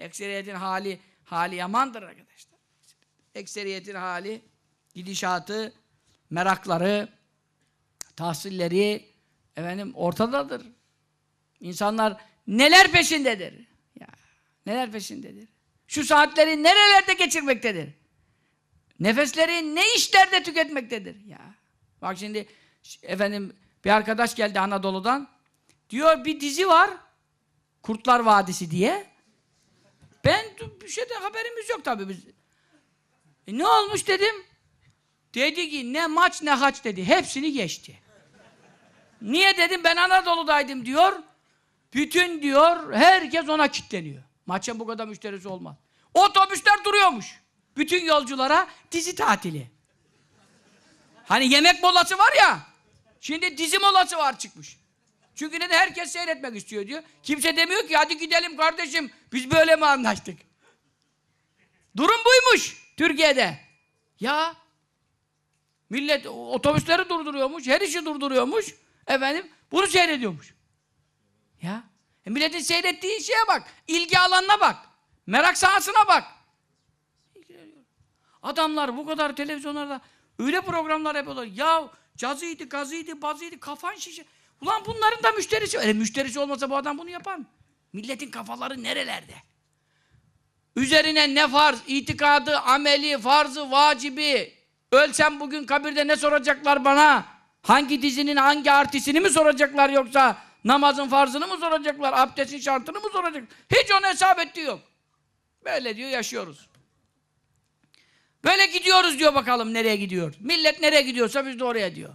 Ekseriyetin hali hali yamandır arkadaşlar. Ekseriyetin hali, gidişatı, merakları, tahsilleri efendim ortadadır. İnsanlar neler peşindedir? Ya neler peşindedir? Şu saatleri nerelerde geçirmektedir? Nefesleri ne işlerde tüketmektedir? Ya bak şimdi efendim bir arkadaş geldi Anadolu'dan. Diyor bir dizi var. Kurtlar Vadisi diye. Ben bir şeyden haberimiz yok tabii biz. E, ne olmuş dedim. Dedi ki ne maç ne haç dedi. Hepsini geçti. Niye dedim ben Anadolu'daydım diyor. Bütün diyor herkes ona kitleniyor. Maçın bu kadar müşterisi olmaz. Otobüsler duruyormuş. Bütün yolculara dizi tatili. Hani yemek molası var ya. Şimdi dizi molası var çıkmış. Çünkü ne de herkes seyretmek istiyor diyor. Kimse demiyor ki hadi gidelim kardeşim biz böyle mi anlaştık? Durum buymuş Türkiye'de. Ya millet otobüsleri durduruyormuş, her işi durduruyormuş. Efendim bunu seyrediyormuş. Ya e milletin seyrettiği şeye bak, ilgi alanına bak, merak sahasına bak. Adamlar bu kadar televizyonlarda öyle programlar yapıyorlar. Ya cazıydı, gazıydı, bazıydı, kafan şişe. Ulan bunların da müşterisi. E, müşterisi olmasa bu adam bunu yapar mı? Milletin kafaları nerelerde? Üzerine ne farz, itikadı, ameli, farzı, vacibi. Ölsem bugün kabirde ne soracaklar bana? Hangi dizinin hangi artisini mi soracaklar yoksa namazın farzını mı soracaklar, abdestin şartını mı soracak? Hiç onu hesap ettiği yok. Böyle diyor yaşıyoruz. Böyle gidiyoruz diyor bakalım nereye gidiyor. Millet nereye gidiyorsa biz de oraya diyor.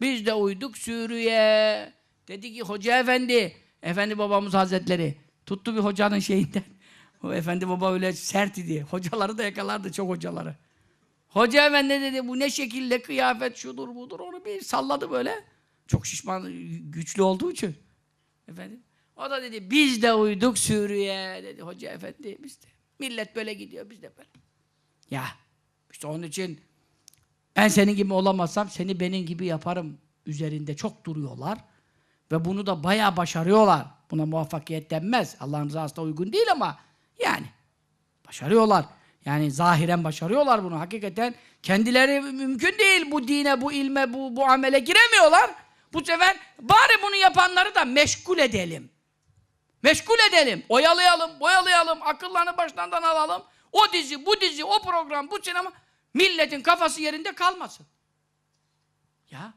Biz de uyduk sürüye. Dedi ki hoca efendi, efendi babamız hazretleri tuttu bir hocanın şeyinden. O efendi baba öyle sert idi. Hocaları da yakalardı çok hocaları. Hoca efendi dedi bu ne şekilde kıyafet şudur budur onu bir salladı böyle. Çok şişman güçlü olduğu için. Efendim. O da dedi biz de uyduk sürüye dedi hoca efendi biz de. Millet böyle gidiyor biz de böyle. Ya işte onun için ben senin gibi olamazsam seni benim gibi yaparım üzerinde çok duruyorlar. Ve bunu da bayağı başarıyorlar. Buna muvaffakiyet denmez. Allah'ın rızasına uygun değil ama yani başarıyorlar. Yani zahiren başarıyorlar bunu. Hakikaten kendileri mümkün değil bu dine, bu ilme, bu, bu amele giremiyorlar. Bu sefer bari bunu yapanları da meşgul edelim. Meşgul edelim, oyalayalım, boyalayalım, akıllarını başlarından alalım. O dizi, bu dizi, o program, bu sinema milletin kafası yerinde kalmasın. Ya